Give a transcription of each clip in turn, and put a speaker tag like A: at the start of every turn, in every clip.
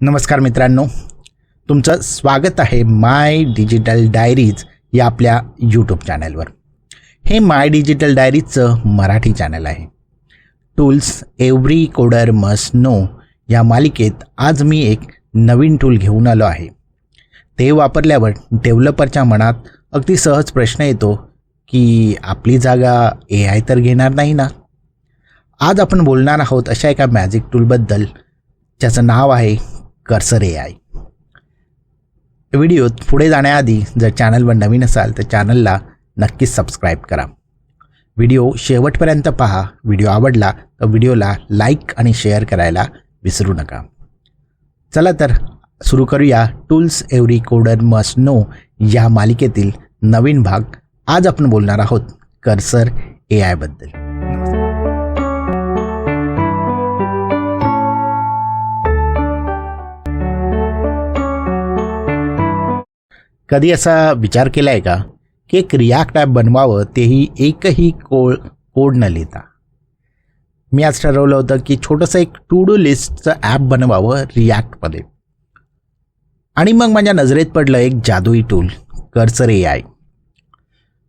A: नमस्कार मित्रांनो तुमचं स्वागत आहे माय डिजिटल डायरीज या आपल्या यूट्यूब चॅनलवर हे माय डिजिटल डायरीजचं मराठी चॅनल आहे. Tools every coder must know या मालिकेत आज मी एक नवीन टूल घेऊन आलो आहे. ते वापरल्यावर डेव्हलपरच्या मनात अगदी सहज प्रश्न येतो की आपली जागा ए आय तर घेणार नाही ना? आज आपण बोलणार आहोत अशा एका मॅजिक टूलबद्दल ज्याचं नाव आहे कर्सर ए आय व्हिडिओत पुढे जाण्याआधी जर चॅनलवर नवीन असाल तर चॅनलला नक्कीच सबस्क्राईब करा. व्हिडिओ शेवटपर्यंत पहा. व्हिडिओ आवडला तर व्हिडिओला लाईक आणि शेअर करायला विसरू नका. चला तर सुरू करूया. Tools every coder must know या मालिकेतील नवीन भाग. आज आपण बोलणार आहोत कर्सर ए आयबद्दल कधी असा विचार केला आहे का की एक रिॲक्ट ॲप बनवावं तेही एकही कोड कोड न लिहिता? मी आज ठरवलं होतं की छोटंसं एक टू डू लिस्टचं ॲप बनवावं रिॲक्टमध्ये. आणि मग माझ्या नजरेत पडलं एक जादुई टूल कर्सर ए आय.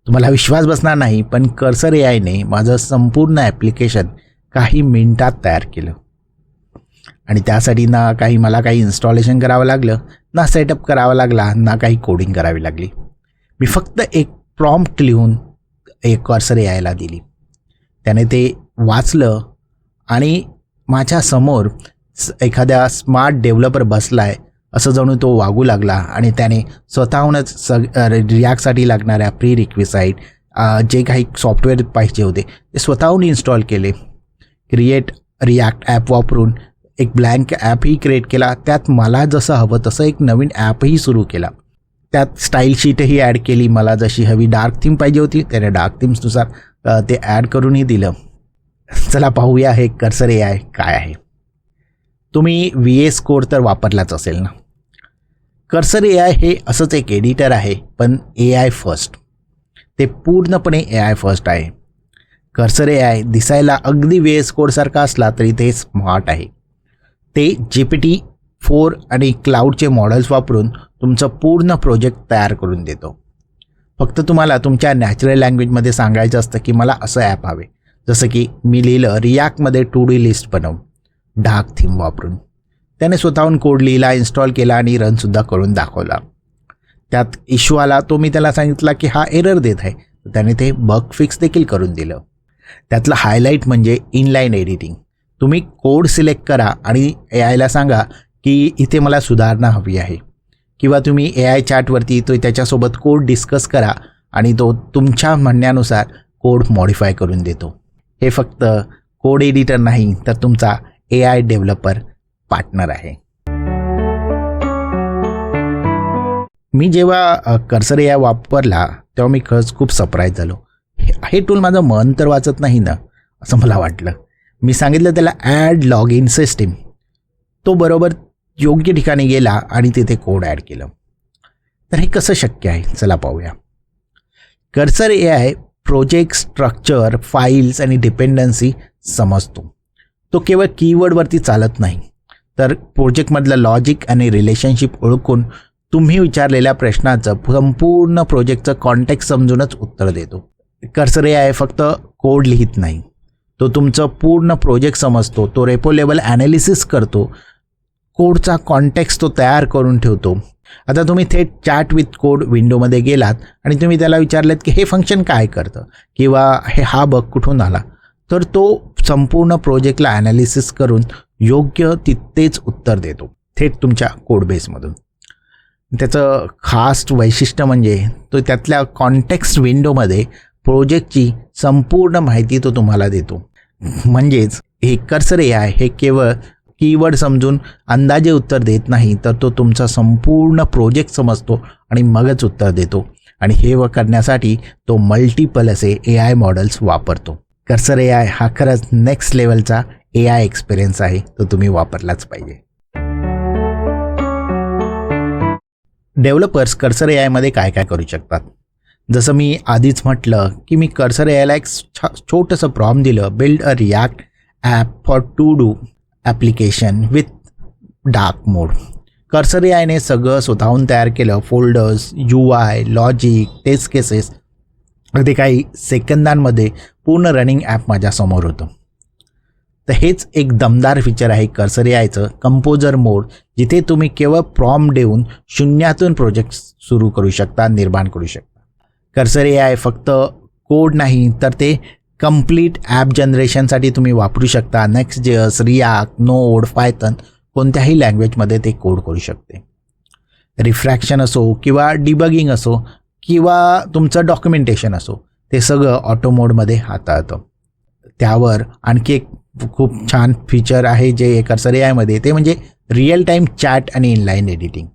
A: तुम्हाला विश्वास बसणार नाही पण कर्सर ए आयने माझं संपूर्ण ॲप्लिकेशन काही मिनिटात तयार केलं. आणि त्यासाठी ना काही मला काही इन्स्टॉलेशन करावं लागलं ना सेटअप करावा लागला ना काही कोडिंग करावी लागली. मी फक्त एक प्रॉम्प्ट लिहून एक कर्सर यायला दिली. त्याने ते वाचलं आणि माझ्यासमोर स- एखाद्या स्मार्ट डेव्हलपर बसला आहे असं जणू तो वागू लागला आणि त्याने स्वतःहूनच सग रिॲक्टसाठी लागणाऱ्या प्री रिक्विसाईट जे काही सॉफ्टवेअर पाहिजे होते ते स्वतःहून इन्स्टॉल केले. क्रिएट रिॲक्ट ॲप वापरून एक ब्लँक ॲपही क्रिएट केला. त्यात मला जसं हवं तसं एक नवीन ॲपही सुरू केला. त्यात स्टाईल शीटही ॲड केली. मला जशी हवी डार्क थीम पाहिजे होती त्याने डार्क थीम्सनुसार ते ॲड करूनही दिलं. चला पाहूया हे कर्सर ए आय काय आहे. तुम्ही व्ही एस कोड तर वापरलाच असेल ना. कर्सर ए आय हे असंच एक एडिटर आहे पण ए आय फर्स्ट ते पूर्णपणे ए आय फर्स्ट आहे. कर्सर ए आय दिसायला अगदी व्ही एस कोडसारखा असला तरी ते स्मार्ट आहे. ते जी पी टी फोर आणि क्लाउडचे मॉडेल्स वापरून तुमचं पूर्ण प्रोजेक्ट तयार करून देतो. फक्त तुम्हाला तुमच्या नॅचरल लँग्वेजमध्ये सांगायचं असतं की मला असं ॲप हवे. जसं की मी लिहिलं रियाक्टमध्ये टू डी लिस्ट बनव. डार्क थीम वापरून. त्याने स्वतःहून कोड लिहिला इन्स्टॉल केला आणि रनसुद्धा करून दाखवला. त्यात इश्यू आला तो मी त्याला सांगितला की हा एरर देत आहे. त्याने ते बग फिक्स देखील करून दिलं. त्यातलं हायलाईट म्हणजे इनलाईन एडिटिंग तुम्ही कोड सिलेक्ट करा आणि ए आयला सांगा की इथे मला सुधारणा हवी आहे. किंवा तुम्ही ए आय चॅटवरती तो त्याच्यासोबत कोड डिस्कस करा आणि तो तुमच्या म्हणण्यानुसार कोड मॉडिफाय करून देतो. हे फक्त कोड एडिटर नाही तर तुमचा ए आय डेव्हलपर पार्टनर आहे. मी जेव्हा कर्सर ए आय वापरला तेव्हा मी खरंच खूप सरप्राईज झालो. हे हे टूल माझं मन तर वाचत नाही ना असं मला वाटलं. मी सांगितलं त्याला ॲड लॉग इन सिस्टीम तो बरोबर योग्य ठिकाणी गेला आणि तिथे कोड ॲड केलं. तर हे कसं शक्य आहे? चला पाहूया. Cursor A I project structure files आणि डिपेंडन्सी समजतो. तो केवळ कीवर्डवरती चालत नाही. तर प्रोजेक्टमधलं लॉजिक आणि रिलेशनशिप ओळखून तुम्ही विचारलेल्या प्रश्नाचं संपूर्ण प्रोजेक्टचं कॉन्टॅक्ट समजूनच उत्तर देतो. कर्सर ए आय फक्त कोड लिहित नाही. तो तुमचं पूर्ण प्रोजेक्ट समजतो तो रेपो लेवल ॲनालिसिस करतो कोडचा कॉन्टॅक्स तो तयार करून ठेवतो. आता तुम्ही थेट चॅट विथ कोड विंडोमध्ये गेलात आणि तुम्ही त्याला विचारलेत की हे फंक्शन काय करतं? किंवा हे हा बग कुठून आला? तर तो संपूर्ण प्रोजेक्टला ॲनालिसिस करून योग्य तिथेच उत्तर देतो थेट तुमच्या कोडबेसमधून त्याचं खास वैशिष्ट्य म्हणजे तो त्यातल्या कॉन्टेक्स्ट विंडोमध्ये प्रोजेक्टची संपूर्ण माहिती तो तुम्हाला देतो. म्हणजेच हे कर्सर ए आय हे केवळ कीवर्ड समजून अंदाजे उत्तर देत नाही तर तो तुमचा संपूर्ण प्रोजेक्ट समजतो आणि मगच उत्तर देतो. आणि हे व करण्यासाठी तो मल्टिपल असे ए आय मॉडेल्स वापरतो. कर्सर ए आय हा खरंच नेक्स्ट लेवलचा ए आय एक्सपिरियन्स आहे तो तुम्ही वापरलाच पाहिजे. डेव्हलपर्स कर्सर ए आयमध्ये काय काय करू शकतात? जसं मी आधीच म्हटलं की मी कर्सर यायला एक छा छोटंसं प्रॉम दिलं. Build a react app for to do application with dark mode cursor यायने सगळं स्वतःहून तयार केलं. Folders U I logic test cases अगदी काही सेकंदांमध्ये पूर्ण रनिंग ॲप माझ्यासमोर होतं. तर हेच एक दमदार फीचर आहे कर्सर यायचं कंपोजर मोड जिथे तुम्ही केवळ प्रॉम देऊन शून्यातून प्रोजेक्ट सुरू करू शकता निर्माण करू शकता. कर्सर ए आय फक्त कोड नाही तर ते कंप्लीट ॲप जनरेशनसाठी तुम्ही वापरू शकता. नेक्स्ट जेअर्स रियाक नोड फायथन कोणत्याही लँग्वेजमध्ये ते कोड करू शकते. रिफ्रॅक्शन असो किंवा डिबगिंग असो किंवा तुमचं डॉक्युमेंटेशन असो ते सगळं ऑटो मोडमध्ये हाताळतं. त्यावर आणखी एक खूप छान फीचर आहे जे कर्सर ए आयमध्ये ते म्हणजे रिअल टाईम चॅट आणि इनलाईन एडिटिंग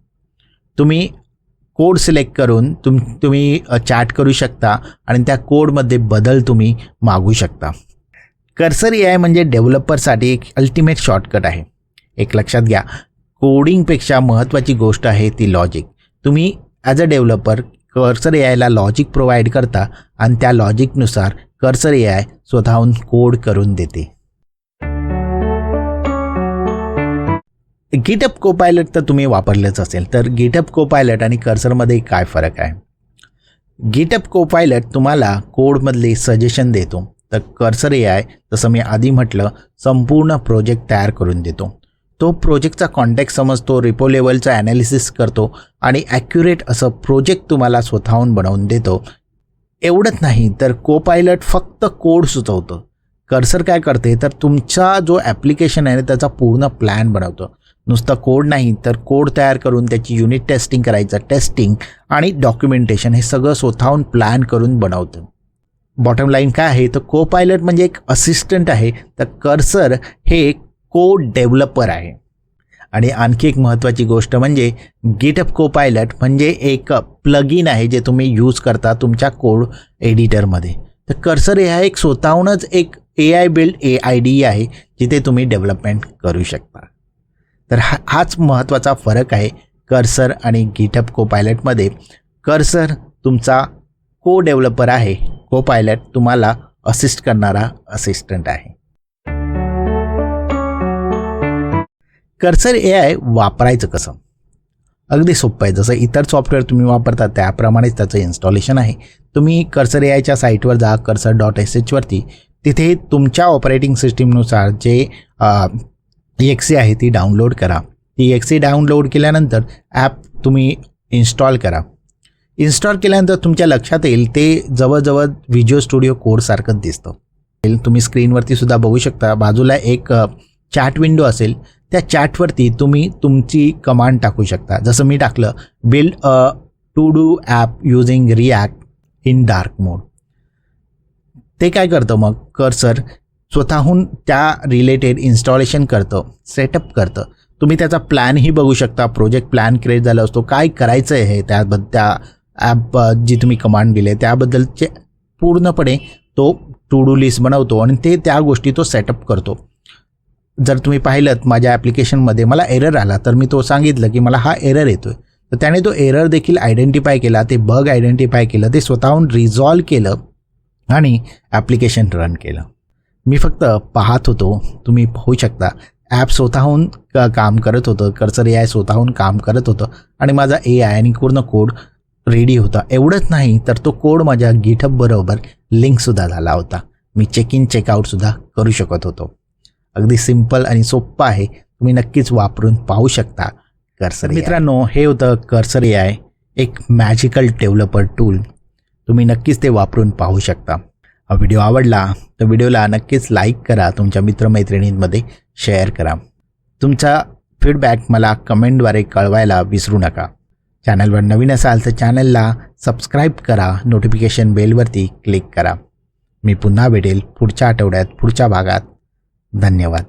A: तुम्ही कोड सिलेक्ट करून तुम तुम्ही चॅट करू शकता आणि त्या कोडमध्ये बदल तुम्ही मागू शकता. कर्सर ए आय म्हणजे डेव्हलपरसाठी एक अल्टिमेट शॉर्टकट आहे. एक लक्षात घ्या कोडिंगपेक्षा महत्त्वाची गोष्ट आहे ती लॉजिक. तुम्ही as a developer cursor A आयला लॉजिक प्रोव्हाइड करता आणि त्या लॉजिकनुसार कर्सर ए आय स्वतःहून कोड करून देते. गिटअप कोपायलट तर तुम्ही वापरलेच असेल. तर गिटअप कोपायलट आणि कर्सरमध्ये काय फरक आहे? गिटअप कोपायलट तुम्हाला कोडमधले सजेशन देतो. तर कर्सर ए आय जसं मी आधी म्हटलं संपूर्ण प्रोजेक्ट तयार करून देतो. तो प्रोजेक्टचा कॉन्टॅक्ट समजतो रिपो लेवलचं ॲनालिसिस करतो आणि ॲक्युरेट असं प्रोजेक्ट तुम्हाला स्वतःहून बनवून देतो. एवढंच नाही तर कोपायलट फक्त कोड सुचवतं. कर्सर काय करते? तर तुमचा जो ॲप्लिकेशन आहे त्याचा पूर्ण प्लॅन बनवतो. नुसतं कोड नाही तर कोड तयार करून त्याची युनिट टेस्टिंग करायचं टेस्टिंग आणि डॉक्युमेंटेशन हे सगळं स्वतःहून प्लॅन करून बनवतं. बॉटम लाईन काय आहे? तर को पायलट म्हणजे एक असिस्टंट आहे. तर कर्सर हे एक कोड डेव्हलपर आहे. आणि आणखी एक महत्त्वाची गोष्ट म्हणजे गिटअप को पायलट म्हणजे एक प्लगिन आहे जे तुम्ही यूज करता तुमच्या कोड एडिटरमध्ये तर कर्सर हे एक स्वतःहूनच एक A I build A I D आहे जिथे तुम्ही डेव्हलपमेंट करू शकता. तर हा हाच महत्त्वाचा फरक आहे कर्सर आणि गिटअप को पायलटमध्ये कर्सर तुमचा को डेव्हलपर आहे. को पायलट तुम्हाला असिस्ट करणारा असिस्टंट आहे. कर्सर ए आय वापरायचं कसं? अगदी सोपं आहे. जसं इतर सॉफ्टवेअर तुम्ही वापरता त्याप्रमाणेच त्याचं इन्स्टॉलेशन आहे. तुम्ही कर्सर ए आयच्या साईटवर जा कर्सर डॉट एस एचवरती तिथे तुमच्या ऑपरेटिंग सिस्टीमनुसार जे एक्सी आहे ती डाउनलोड करा. ती एक्सी डाउनलोड केल्यानंतर ॲप तुम्ही इन्स्टॉल करा. इन्स्टॉल केल्यानंतर तुमच्या लक्षात येईल ते जवळजवळ व्हिज्युअल स्टुडिओ कोडसारखंच दिसतं. तुम्ही स्क्रीनवरती सुद्धा बघू शकता. बाजूला एक चॅट विंडो असेल त्या चॅटवरती तुम्ही तुमची कमांड टाकू शकता. जसं मी टाकलं build a to do app using react in dark mode ते काय करतं मग? कर्सर स्वतःहून त्या रिलेटेड इन्स्टॉलेशन करतं सेटअप करतं. तुम्ही त्याचा प्लॅनही बघू शकता प्रोजेक्ट प्लॅन क्रिएट झाला असतो काय करायचं आहे हे त्याबद्दल त्या ॲप जी तुम्ही कमांड दिले त्याबद्दलचे पूर्णपणे तो टू डू लिस्ट बनवतो आणि ते त्या गोष्टी तो सेटअप करतो. जर तुम्ही पाहिलं माझ्या ॲप्लिकेशनमध्ये मला एरर आला तर मी तो सांगितलं की मला हा एरर येतो आहे तर त्याने तो एरर देखील आयडेंटिफाय केला ते बग आयडेंटिफाय केलं ते स्वतःहून रिझॉल्व केलं आणि ॲप्लिकेशन रन केलं. मी फक्त पाहत होतो. तुम्ही पाहू शकता. ॲप स्वतःहून का काम करत होतं. कर्सर ए आय स्वतःहून काम करत होतं. आणि माझा ए आय आणि पूर्ण कोड रेडी होता. एवढंच नाही तर तो कोड माझ्या गिटअप बरोबर लिंकसुद्धा झाला होता. मी चेक इन चेकआउटसुद्धा करू शकत होतो. अगदी सिंपल आणि सोप्पं आहे. तुम्ही नक्कीच वापरून पाहू शकता कर्सर मित्रांनो हे होतं कर्सर ए आय एक मॅजिकल डेव्हलपर टूल तुम्ही नक्कीच ते वापरून पाहू शकता. व्हिडिओ आवडला तर व्हिडिओला नक्कीच लाईक करा. तुमच्या मित्रमैत्रिणींमध्ये शेअर करा. तुमचा फीडबॅक मला कमेंटद्वारे कळवायला विसरू नका. चॅनलवर नवीन असाल तर चॅनलला सबस्क्राईब करा. नोटिफिकेशन बेलवरती क्लिक करा. मी पुन्हा भेटेल पुढच्या आठवड्यात पुढच्या भागात. धन्यवाद.